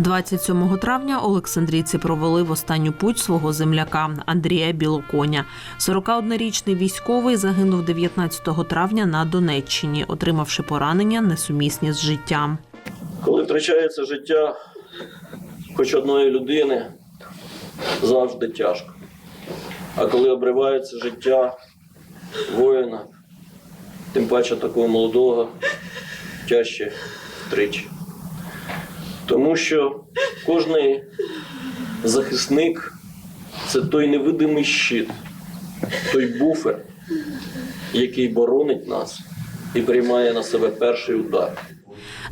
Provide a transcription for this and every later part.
27 травня Олександрійці провели в останню путь свого земляка Андрія Білоконя. 41-річний військовий загинув 19 травня на Донеччині, отримавши поранення несумісні з життям. Коли втрачається життя хоч одної людини, завжди тяжко. А коли обривається життя воїна, тим паче такого молодого, тяжче втричі. Тому що кожний захисник це той невидимий щит, той буфер, який боронить нас і приймає на себе перший удар.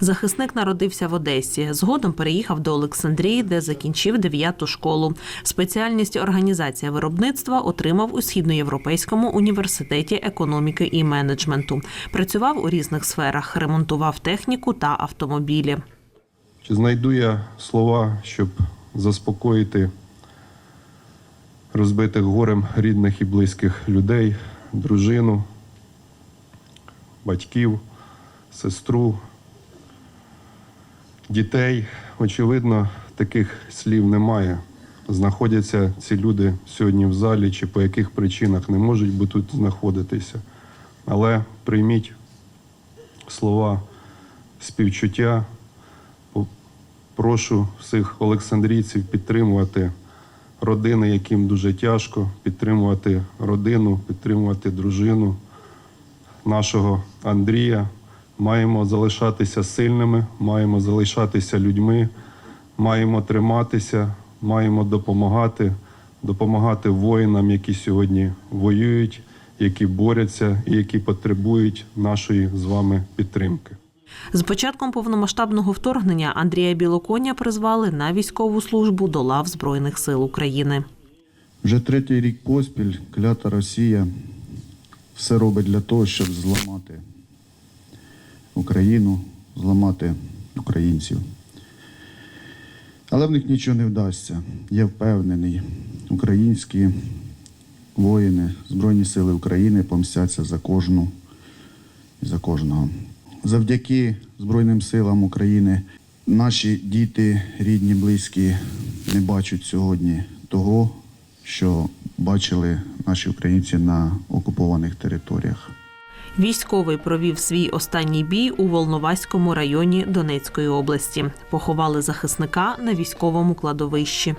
Захисник народився в Одесі. Згодом переїхав до Олександрії, де закінчив 9-ту школу. Спеціальність організація виробництва отримав у східноєвропейському університеті економіки і менеджменту. Працював у різних сферах, ремонтував техніку та автомобілі. Чи знайду я слова, щоб заспокоїти розбитих горем рідних і близьких людей, дружину, батьків, сестру, дітей? Очевидно, таких слів немає. Знаходяться ці люди сьогодні в залі, чи по яких причинах не можуть би тут знаходитися. Але прийміть слова співчуття. Прошу всіх олександрійців підтримувати родини, яким дуже тяжко, підтримувати родину, підтримувати дружину нашого Андрія. Маємо залишатися сильними, маємо залишатися людьми, маємо триматися, маємо допомагати, допомагати воїнам, які сьогодні воюють, які борються і які потребують нашої з вами підтримки. З початком повномасштабного вторгнення Андрія Білоконя призвали на військову службу до лав Збройних сил України. Вже третій рік поспіль клята Росія все робить для того, щоб зламати Україну, зламати українців. Але в них нічого не вдасться. Я впевнений, українські воїни, Збройні Сили України помстяться за кожну і за кожного. Завдяки Збройним силам України наші діти, рідні, близькі не бачать сьогодні того, що бачили наші українці на окупованих територіях. Військовий провів свій останній бій у Волноваському районі Донецької області. Поховали захисника на військовому кладовищі.